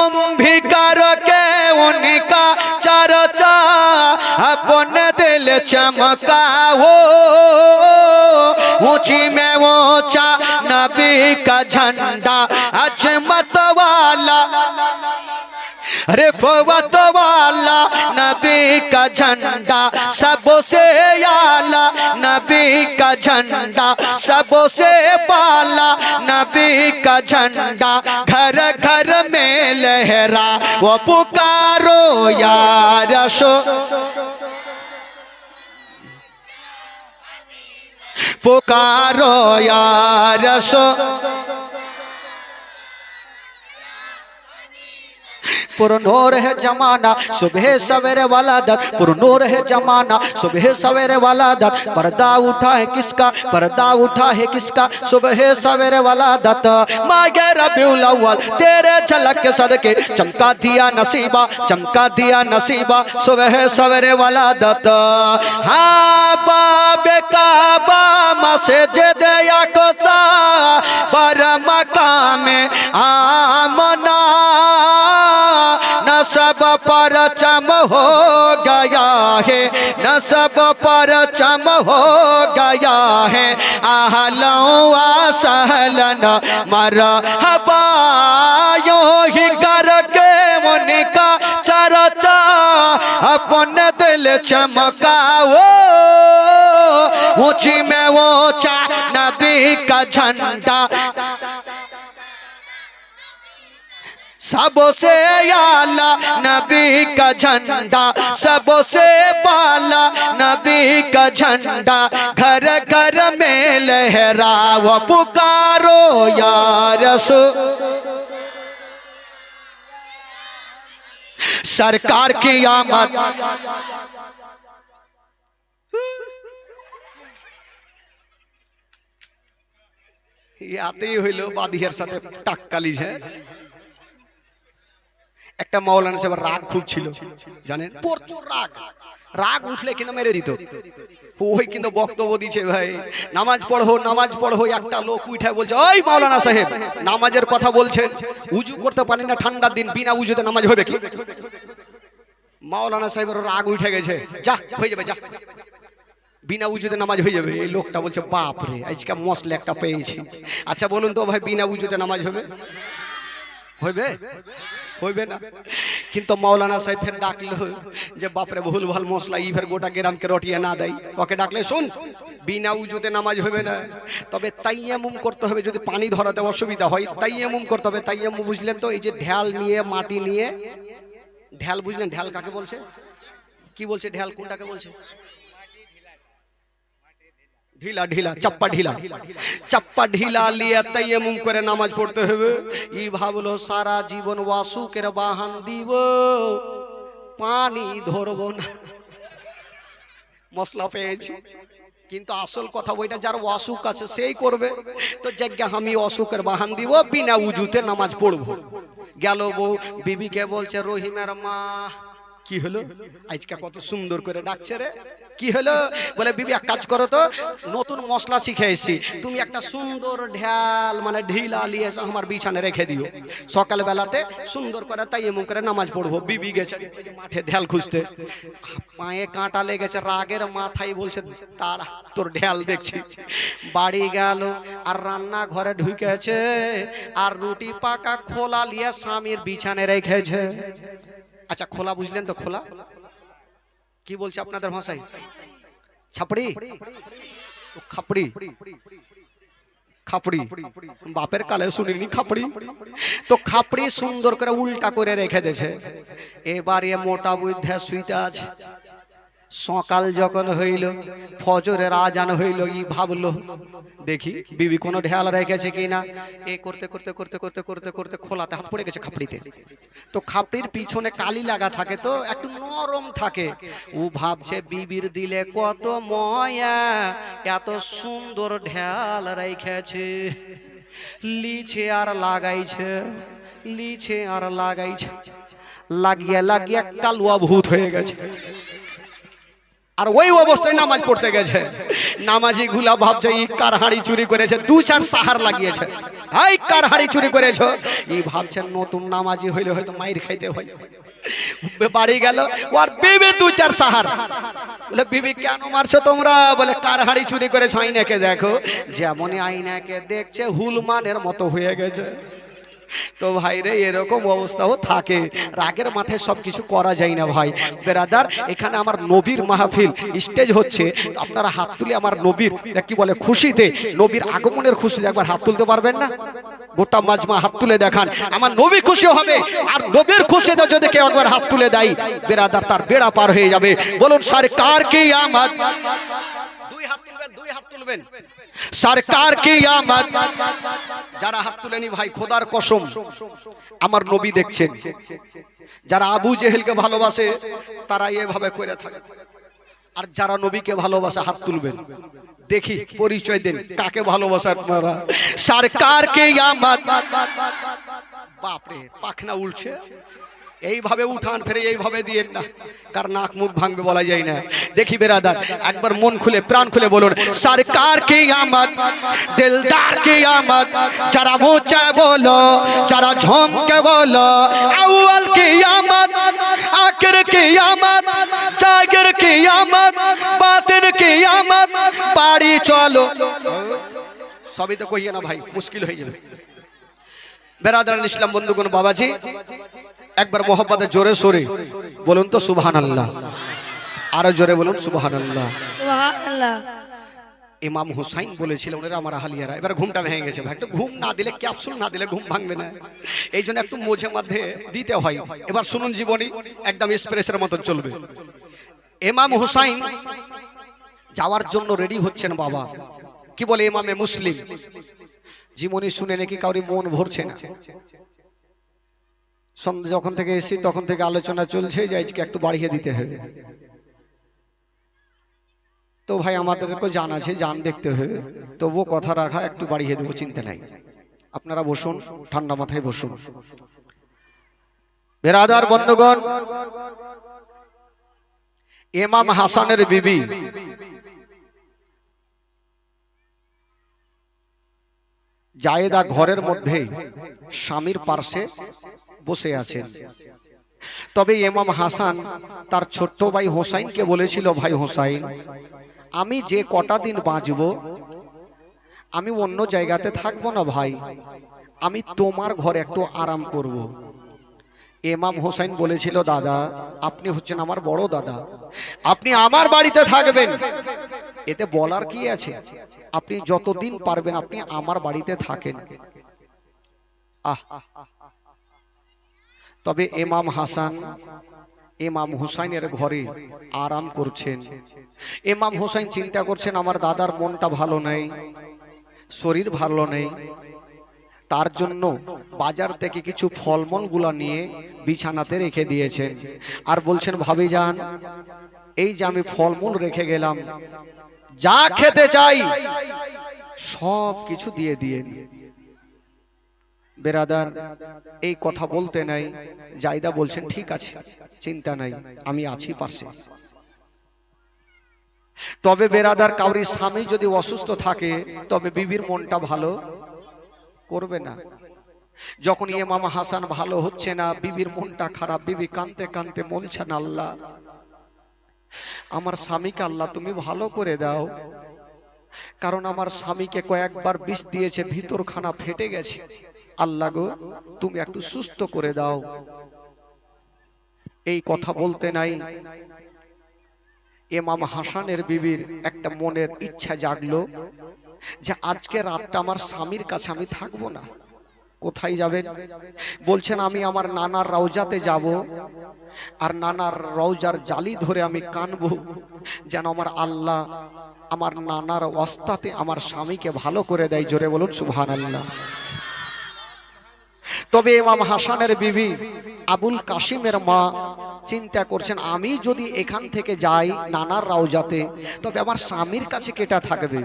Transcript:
कुंभिकार के उनका चर्चा अपने दिल चमकाओ ऊँची में ऊँचा नबी का झंडा, अजमत वाला। रिफवत वाला। नबी का झंडा सबसे आला, नबी का झंडा सबसे पाला, नबी का झंडा, घर घर में लहरा, वो पुकारो यार शो। पुकारो यार सो पुरनोर है जमाना। सुबह सवेरे वाला दत पुरनोर है जमाना। सुबह सवेरे वाला दत पर्दा उठा है किसका? पर्दा उठा है किसका? सुबह सवेरे वाला दत मागे रबीउल अव्वल, तेरे झलक के सदके। चमका दिया नसीबा, चमका दिया नसीबा। सुबह सवेरे वाला दत हाँ बाबे काबा, मस्जिद या कोसा बर मकाम आमना पर चम हो गया है न सब पर हो गया है। आहलों सहलन मर हबायों ही करके उनका चरचा, अपन दिल चमकाओ। ऊँची में ऊँचा नबी का झंडा सबसे आला नबी का झंडा सबसे पाला नबी का झंडा घर घर में लहरा वो पुकारो यार सो सरकार की आमद ইয়াতেই হইল বাদিয়ার সাথে টাক্কালি যায় একটা মৌলানা সাহেব রাগ খুব ছিল জানেন? প্রচুর রাগ। রাগ উঠলে কিন্তু মেরে দিত। ওই কিন্তু বক্তব্য দিচ্ছে, ভাই, নামাজ পড়ো নামাজ পড়ো একটা লোক উঠে বলছে, ওই মাওলানা সাহেব, নামাজের কথা বলছেন, উজু করতে পারেন না ঠান্ডার দিন, বিনা উজুতে নামাজ হবে কি? মাওলানা সাহেবের রাগ উঠে গেছে। যা, হয়ে যাবে, যা। বিনা উজুতে নামাজ হয়ে যাবে। এই লোকটা বলছে বাপ রে আজকে মশলা একটা পেয়েছি। আচ্ছা বলুন তো ভাই, বিনা উজুতে নামাজ হবে? হইবে? হইবে না। কিন্তু মৌলানা সাহেব ফের ডাকলো যে, বাপরে, ভুল, ভালো মশলা, ই ফের গোটা গ্রামকে রটিয়ে না দেয়। ওকে ডাকলে, শুন, বিনা উজুতে নামাজ হবে না। তবে তাইয়ামুম করতে হবে। যদি পানি ধরাতে অসুবিধা হয়, তাইয়ামুম করতে হবে। তাইয়ামুম বুঝলেন তো, এই যে ঢ্যাল নিয়ে, মাটি নিয়ে, ঢ্যাল বুঝলেন? ঢ্যাল কাকে বলছে? কি বলছে ঢ্যাল? কোনটাকে বলছে? ঢিলা ঢিলা, চাপ্পা ঢিলা। চাপ্পা ঢিলা লিয়ে তাইয়ামুম করে নামাজ পড়তে হবে। ই ভাবলো, সারা জীবন ওয়াসুকের বাহান দিব। পানি ধরবো না। মশলা পেয়েছি। কিন্তু আসল কথা ওইটা যার অসুখ আছে, সেই করবে। তো যজ্ঞা আমি অসুখের বাহান দিব, বিনা উজুতে নামাজ পড়ব। গেল বউ, বিবিকে বলছে, রহিমের মা কি হলো? আজকে কত সুন্দর করে ডাকছে রে। কি হলো? বলে, বিবি, এক কাজ করো তো, নতুন মশলা শিখে এসেছি তুমি একটা সুন্দর ঢ্যাল মানে ঢিলা নিয়ে এসে আমার বিছানে রেখে দিও। সকাল বেলাতে সুন্দর করে তাই এমন করে নামাজ পড়ব। বিবি গেছে মাঠে ঢ্যাল খুঁজতে। পায়ে কাঁটা লেগেছে, রাগের মাথায় বলছে তারা তোর ঢ্যাল দেখছি। বাড়ি গেল, আর রান্না ঘরে ঢুকেছে, আর রুটি পাকা খোলা নিয়ে স্বামীর বিছানে রেখেছে। আচ্ছা খোলা বুঝলেন তো, খোলা? কি বলছে আপনাদের ভাষায় ছাপড়ি? খাপড়ি। খাপড়ি। বাপের কালে শুনিনি খাপড়ি। তো খাপড়ি সুন্দর করে উল্টা করে রেখে দিয়েছে। এবারে মোটা বুদ্ধে শুইতে আছে। সকাল যখন হইল, ফজরের আজান হইল, ই ভাবলো, দেখি বিবি কোনো ঢেল রেখেছে কিনা। এ করতে করতে করতে করতে করতে করতে খোলাতে হাত পড়ে গেছে খাপড়িতে। তো খাপড়ির পিছনে কালি লাগা থাকে তো, একটু নরম থাকে। ও ভাবছে, বিবির দিলে কত ময়া, এত সুন্দর ঢেল রেখেছে। লিছে আর লাগাইছে লিছে আর লাগাইছে। লাগিয়ে লাগিয়ে কালুয়া ভূত হয়ে গেছে। আর ওই অবস্থায় নামাজ পড়তে গেছে। নামাজি গুলা ভাবছে ই কার হাঁড়ি চুরি করেছে? দু চার সাহার লাগিয়েছে। হাই কার হাড়ি চুরি করেছ? ই ভাবছেন নতুন নামাজি হইলে হয়তো মাইর খাইতে হয়। বাড়ি গেল, ওর বিবি দু চার সাহার। বলে, বিবি, কেন মারছো তোমরা? বলে, কার হাড়ি চুরি করেছ? আইনাকে দেখো। যেমনই আইনাকে দেখছে, হুলমানের মতো হয়ে গেছে। তো ভাই রে এরকম অবস্থাও থাকে। রাগের মাথায় সব কিছু করা যায় না ভাই। বেরাদার, এখানে আমার নবীর মাহফিল স্টেজ হচ্ছে। আপনারা হাত তুলে আমার নবীর কি বলে, খুশিতে, নবীর আগমনের খুশিতে একবার হাত তুলতে পারবেন না? গোটা মাজমা হাত তুলে দেখান। আমার নবী খুশি হবে, আর নবীর খুশিতে যদি কেউ একবার হাত তুলে দেয়, বেরাদার তার বেড়া পার হয়ে যাবে। বলুন, সরকার কি আমদ দুই হাত তুলবেন, দুই হাত তুলবেন। সরকার কি যারা হাত তুলেনি ভাই, খোদার কসম। আমার নবী দেখছেন। যারা আবু জেহেলকে ভালোবাসে তারা এভাবে করে থাকে। আর যারা নবীকে ভালোবাসে, হাত তুলবেন। দেখি, পরিচয় দেন, কাকে ভালোবাসার আপনারা? সরকার কে আমদ? বাপরে, পাখনা উঠছে এইভাবে উঠান ফেরে এইভাবে দিয়ে না। কার নাক মুখ ভাঙবে বলা যায় না। দেখি বেরাদার, একবার মন খুলে, প্রাণ খুলে বলুন, সরকার কি আমদ, দিলদার কি আমদ, যারা মোচা বলো, যারা ঝমকে বলো, আউয়াল কি আমদ, আখির কি আমদ, জাগির কি আমদ বাতিন কে আমদ, বাড়ি চলো। সবই তো কইয়ে না ভাই, মুশকিল হয়ে যাবে। বেরাদার ইসলাম, বন্ধুগণ, বাবাজি একবার মোহাম্মদের জোরে সরে। বলুন তো সুবহান আল্লাহ আরও জোরে বলুন সুবহান আল্লাহ ইমাম হুসাইন বলেছিল ওনারা আমার হালিয়ারা এবার ঘুমটা ভেঙে গেছে ভাই। একটু ঘুম না দিলে ক্যাপসুল না দিলে ঘুম ভাঙবে না। এই জন্য একটু মোঝে মধ্যে দিতে হয়। এবার শুনুন জীবনী একদম এক্সপ্রেসের মতন চলবে। ইমাম হুসাইন যাওয়ার জন্য রেডি হচ্ছেন বাবা। কি বলে ইমামে মুসলিম? জীবনী শুনে নাকি কাউরি মন ভরছে না। যখন থেকে এসেছি, তখন থেকে আলোচনা চলছে যে আজকে একটু বাড়িয়ে দিতে হবে। তো ভাই আমাদেরকে জান আছে, জান দেখতে হবে। তবুও কথা রাখা, একটু বাড়িয়ে দেবো, চিন্তা নাই। আপনারা বসুন, ঠান্ডা মাথায় বসুন। বেরাদার বন্ধুগণ এমাম হাসানের বিবি। জায়েদা ঘরের মধ্যে স্বামীর পার্শ্বে বসে আছেন। তবে এমাম হাসান তার ছোট্ট ভাই হোসাইনকে বলেছিল ভাই হোসাইন আমি যে কটা দিন বাঁচব আমি অন্য জায়গাতে থাকব না ভাই আমি তোমার ঘরে একটু আরাম করব। এমাম হোসাইন বলেছিল দাদা আপনি হচ্ছেন আমার বড় দাদা আপনি আমার বাড়িতে থাকবেন। এতে বলার কি আছে? আপনি যতদিন পারবেন আপনি আমার বাড়িতে থাকেন। আহ তবে এমাম হাসান এমাম হুসাইনের ঘরে আরাম করছেন। এমাম হুসাইন চিন্তা করছেন আমার দাদার মনটা ভালো নেই শরীর ভালো নেই। তার জন্য বাজার থেকে কিছু ফলমূলগুলা নিয়ে বিছানাতে রেখে দিয়েছেন। আর বলছেন ভাবি যান এই যে আমি ফলমূল রেখে গেলাম যা খেতে চাই সব কিছু দিয়ে দিয়ে বেরাদার, এই কথা বলতে নাই। জায়দা বলছেন, ঠিক আছে, চিন্তা নাই, আমি আছি পাশে। তবে বেরাদার কাউরি স্বামী যদি অসুস্থ থাকে, তবে বিবির মনটা ভালো করবে না। যখন ইমাম হাসান ভালো হচ্ছে না, বিবির মনটা খারাপ, বিবি কানতে কানতে বলছেন, আল্লাহ, আমার স্বামীকে আল্লাহ তুমি ভালো করে দাও। কারণ আমার স্বামীকে কয়েকবার বিষ দিয়েছে ভিতর খানা ফেটে গেছে। আল্লাহ গো, তুমি একটু সুস্থ করে দাও। এই কথা বলতে নাই। এমাম হাসানের বিবির একটা মনের ইচ্ছা জাগলো যে আজকে রাতটা আমার স্বামীর কাছে আমি থাকব না। কোথায় যাবেন? বলছেন, আমি আমার নানার রওজাতে যাব আর নানার রওজার জালি ধরে আমি কানবো যেন আমার আল্লাহ আমার নানার অস্তাতে আমার স্বামীকে ভালো করে দেয়। জোরে বলুন সুবহান আল্লাহ তবে এমাম হাসানের বিবি আবুল কাশিমের মা চিন্তা করছেন, আমি যদি এখান থেকে যাই নানার রাউজাতে তবে আমার স্বামীর কাছে কেটা থাকবে?